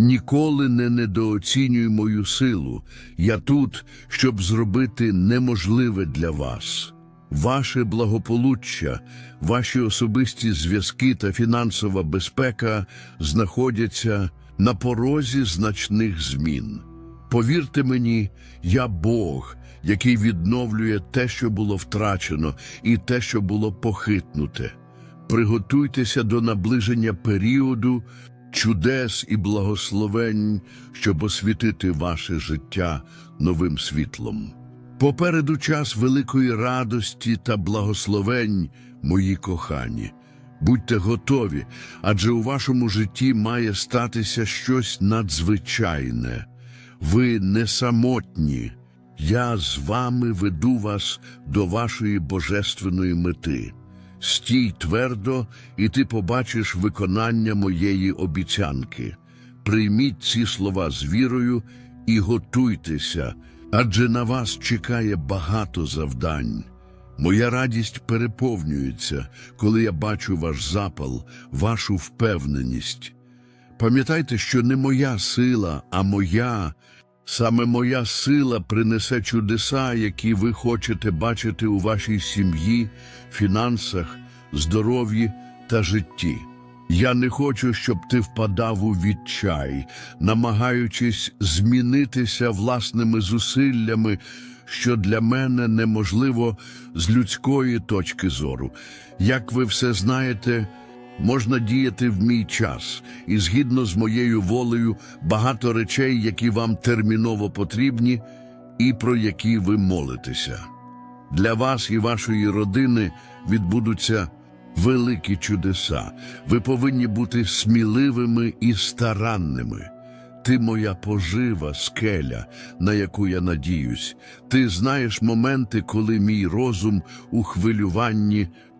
Ніколи не недооцінюй мою силу. Я тут, щоб зробити неможливе для вас. Ваше благополуччя, ваші особисті зв'язки та фінансова безпека знаходяться на порозі значних змін. Повірте мені, я Бог, який відновлює те, що було втрачено, і те, що було похитнуте. Приготуйтеся до наближення періоду чудес і благословень, щоб освітити ваше життя новим світлом. Попереду час великої радості та благословень, мої кохані. Будьте готові, адже у вашому житті має статися щось надзвичайне. Ви не самотні. Я з вами веду вас до вашої божественної мети. Стій твердо, і ти побачиш виконання моєї обіцянки. Прийміть ці слова з вірою і готуйтеся, адже на вас чекає багато завдань. Моя радість переповнюється, коли я бачу ваш запал, вашу впевненість. Пам'ятайте, що не моя сила, а моя, саме моя сила принесе чудеса, які ви хочете бачити у вашій сім'ї, фінансах, здоров'ї та житті. Я не хочу, щоб ти впадав у відчай, намагаючись змінитися власними зусиллями, що для мене неможливо з людської точки зору. Як ви все знаєте, можна діяти в мій час, і згідно з моєю волею багато речей, які вам терміново потрібні, і про які ви молитеся. Для вас і вашої родини відбудуться великі чудеса. Ви повинні бути сміливими і старанними. Ти моя пожива, скеля, на яку я надіюсь. Ти знаєш моменти, коли мій розум у хвилюванні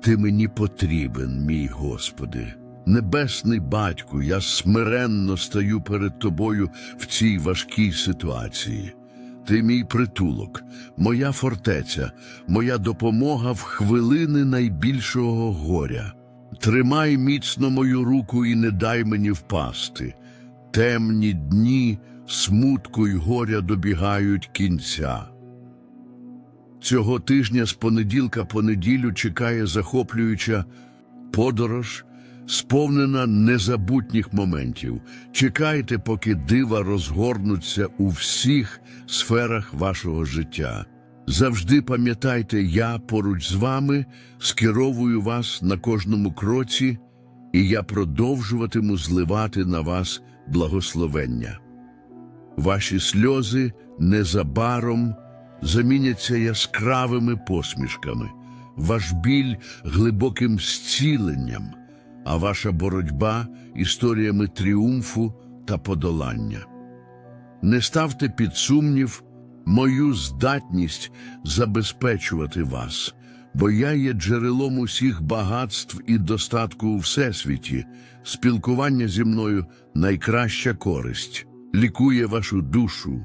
Ти мені потрібен, мій Господи. Небесний батьку, я смиренно стаю перед тобою в цій важкій ситуації. Ти мій притулок, моя фортеця, моя допомога в хвилини найбільшого горя. Тримай міцно мою руку і не дай мені впасти. Темні дні смутку й горя добігають кінця. Цього тижня з понеділка по неділю чекає захоплююча подорож, сповнена незабутніх моментів. Чекайте, поки дива розгорнуться у всіх сферах вашого життя. Завжди пам'ятайте, я поруч з вами скеровую вас на кожному кроці, і я продовжуватиму зливати на вас благословення. Ваші сльози незабаром заміняться яскравими посмішками, ваш біль глибоким зціленням, а ваша боротьба історіями тріумфу та подолання. Не ставте під сумнів мою здатність забезпечувати вас, бо я є джерелом усіх багатств і достатку у всесвіті. Спілкування зі мною найкраща користь, лікує вашу душу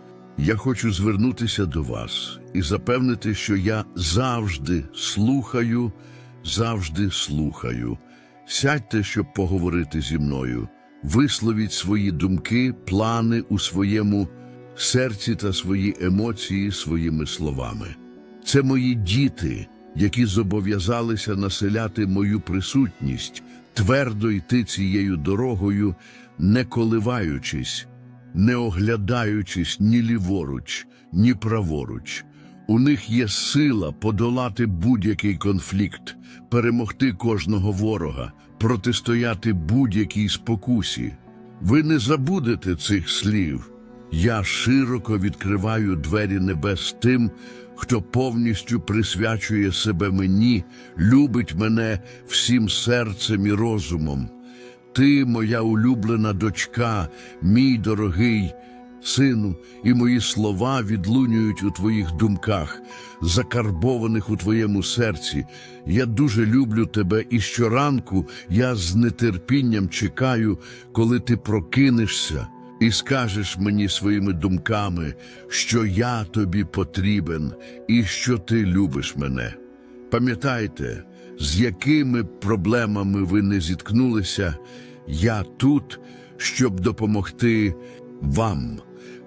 Я хочу звернутися до вас і запевнити, що я завжди слухаю, завжди слухаю. Сядьте, щоб поговорити зі мною. Висловіть свої думки, плани у своєму серці та свої емоції своїми словами. Це мої діти, які зобов'язалися населяти мою присутність, твердо йти цією дорогою, не коливаючись. Не оглядаючись ні ліворуч, ні праворуч. У них є сила подолати будь-який конфлікт, перемогти кожного ворога, протистояти будь-якій спокусі. Ви не забудете цих слів. Я широко відкриваю двері небес тим, хто повністю присвячує себе мені, любить мене всім серцем і розумом. Ти, моя улюблена дочка, мій дорогий сину, і мої слова відлунюють у твоїх думках, закарбованих у твоєму серці. Я дуже люблю тебе, і щоранку я з нетерпінням чекаю, коли ти прокинешся і скажеш мені своїми думками, що я тобі потрібен і що ти любиш мене. Пам'ятайте, з якими проблемами ви не зіткнулися, я тут, щоб допомогти вам.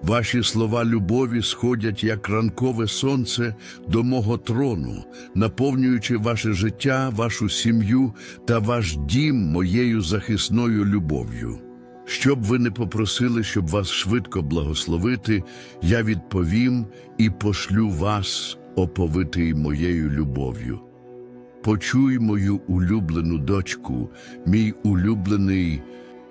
Ваші слова любові сходять, як ранкове сонце, до мого трону, наповнюючи ваше життя, вашу сім'ю та ваш дім моєю захисною любов'ю. Щоб ви не попросили, щоб вас швидко благословити, я відповім і пошлю вас, оповитий моєю любов'ю. Почуй мою улюблену дочку, мій улюблений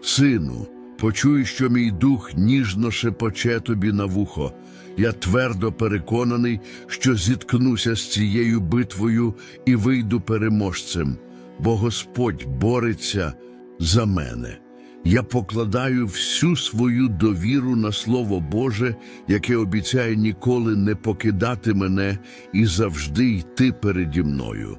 сину, почуй, що мій дух ніжно шепоче тобі на вухо. Я твердо переконаний, що зіткнуся з цією битвою і вийду переможцем, бо Господь бореться за мене. Я покладаю всю свою довіру на Слово Боже, яке обіцяє ніколи не покидати мене і завжди йти переді мною.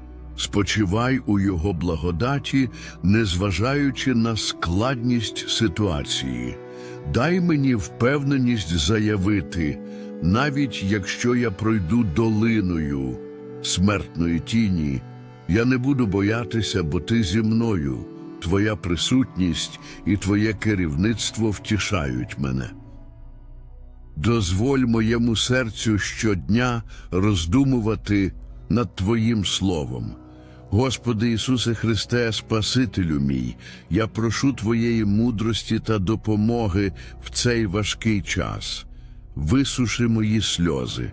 Спочивай у його благодаті, незважаючи на складність ситуації. Дай мені впевненість заявити, навіть якщо я пройду долиною смертної тіні, я не буду боятися, бо ти зі мною. Твоя присутність і твоє керівництво втішають мене. Дозволь моєму серцю щодня роздумувати над Твоїм Словом. Господи Ісусе Христе, Спасителю мій, я прошу Твоєї мудрості та допомоги в цей важкий час. Висуши мої сльози,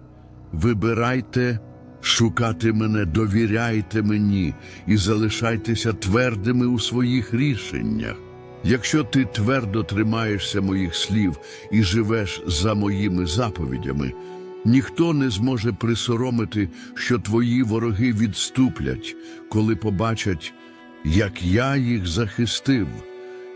вибирайте шукати мене, довіряйте мені і залишайтеся твердими у своїх рішеннях. Якщо ти твердо тримаєшся моїх слів і живеш за моїми заповідями, ніхто не зможе присоромити, що твої вороги відступлять, коли побачать, як я їх захистив.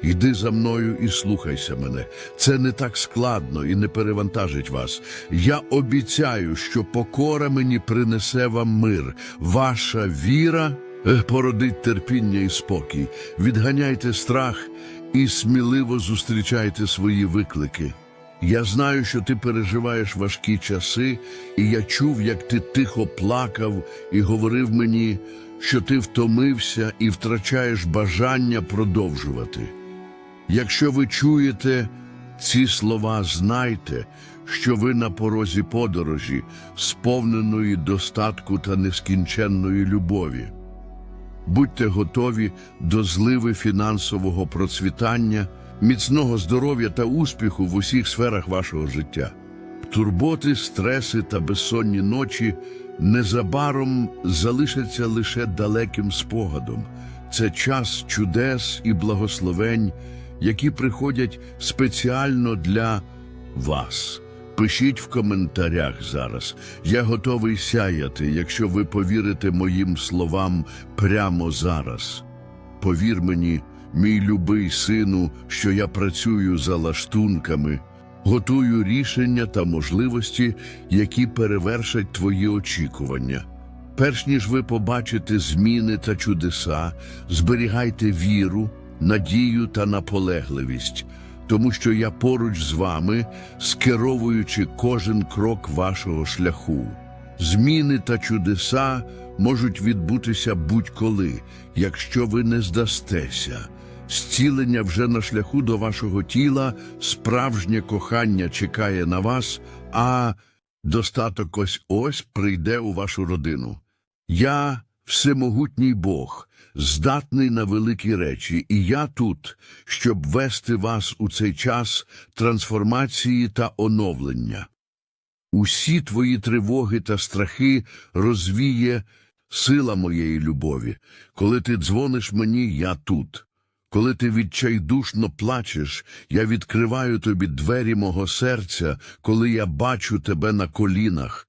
Йди за мною і слухайся мене. Це не так складно і не перевантажить вас. Я обіцяю, що покора мені принесе вам мир. Ваша віра е, породить терпіння і спокій. Відганяйте страх і сміливо зустрічайте свої виклики. Я знаю, що ти переживаєш важкі часи, і я чув, як ти тихо плакав і говорив мені, що ти втомився і втрачаєш бажання продовжувати. Якщо ви чуєте ці слова, знайте, що ви на порозі подорожі, сповненої достатку та нескінченної любові. Будьте готові до зливи фінансового процвітання, міцного здоров'я та успіху в усіх сферах вашого життя. Турботи, стреси та безсонні ночі незабаром залишаться лише далеким спогадом. Це час чудес і благословень, які приходять спеціально для вас. Пишіть в коментарях зараз. Я готовий сяяти, якщо ви повірите моїм словам прямо зараз. Повір мені, мій любий сину, що я працюю за лаштунками, готую рішення та можливості, які перевершать твої очікування. Перш ніж ви побачите зміни та чудеса, зберігайте віру, надію та наполегливість, тому що я поруч з вами, скеровуючи кожен крок вашого шляху. Зміни та чудеса можуть відбутися будь-коли, якщо ви не здастеся. Зцілення вже на шляху до вашого тіла, справжнє кохання чекає на вас, а достаток ось ось прийде у вашу родину. Я всемогутній Бог, здатний на великі речі, і я тут, щоб вести вас у цей час трансформації та оновлення. Усі твої тривоги та страхи розвіє сила моєї любові. Коли ти дзвониш мені, я тут. Коли ти відчайдушно плачеш, я відкриваю тобі двері мого серця, коли я бачу тебе на колінах.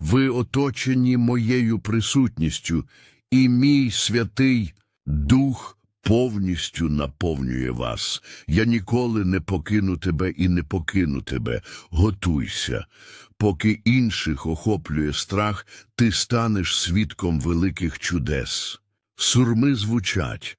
Ви оточені моєю присутністю, і мій святий Дух повністю наповнює вас. Я ніколи не покину тебе і не покину тебе. Готуйся. Поки інших охоплює страх, ти станеш свідком великих чудес. Сурми звучать,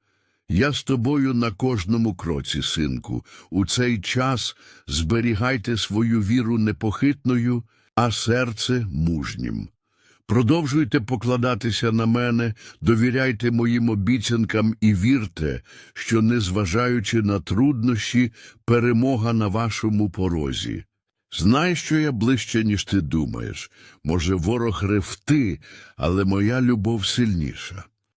Я з тобою на кожному кроці, синку. У цей час зберігайте свою віру непохитною, а серце мужнім. Продовжуйте покладатися на мене, довіряйте моїм обіцянкам і вірте, що, незважаючи на труднощі, перемога на вашому порозі. Знай, що я ближче, ніж ти думаєш. Може, ворог ревти, але моя любов сильніша.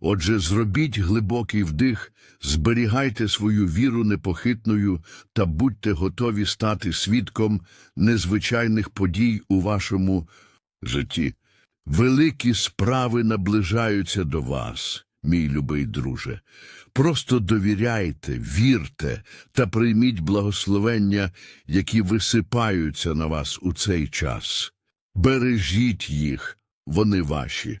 Отже, зробіть глибокий вдих, зберігайте свою віру непохитною та будьте готові стати свідком незвичайних подій у вашому житті. Великі справи наближаються до вас, мій любий друже. Просто довіряйте, вірте та прийміть благословення, які висипаються на вас у цей час. Бережіть їх, вони ваші.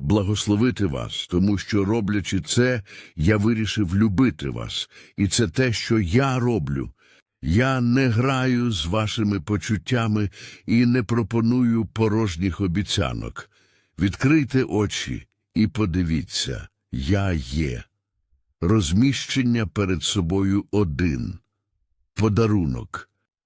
благословити вас, тому що, роблячи це, я вирішив любити вас, і це те, що я роблю. Я не граю з вашими почуттями і не пропоную порожніх обіцянок. Відкрийте очі і подивіться, я є. Розміщення перед собою один. Подарунок.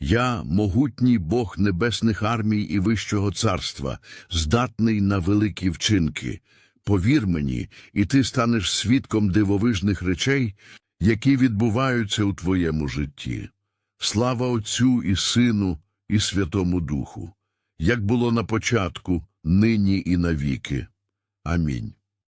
Я, могутній Бог небесних армій і Вищого царства, здатний на великі вчинки. Повір мені, і ти станеш свідком дивовижних речей, які відбуваються у твоєму житті. Слава Отцю і Сину, і Святому Духу, як було на початку, нині і навіки. Амінь.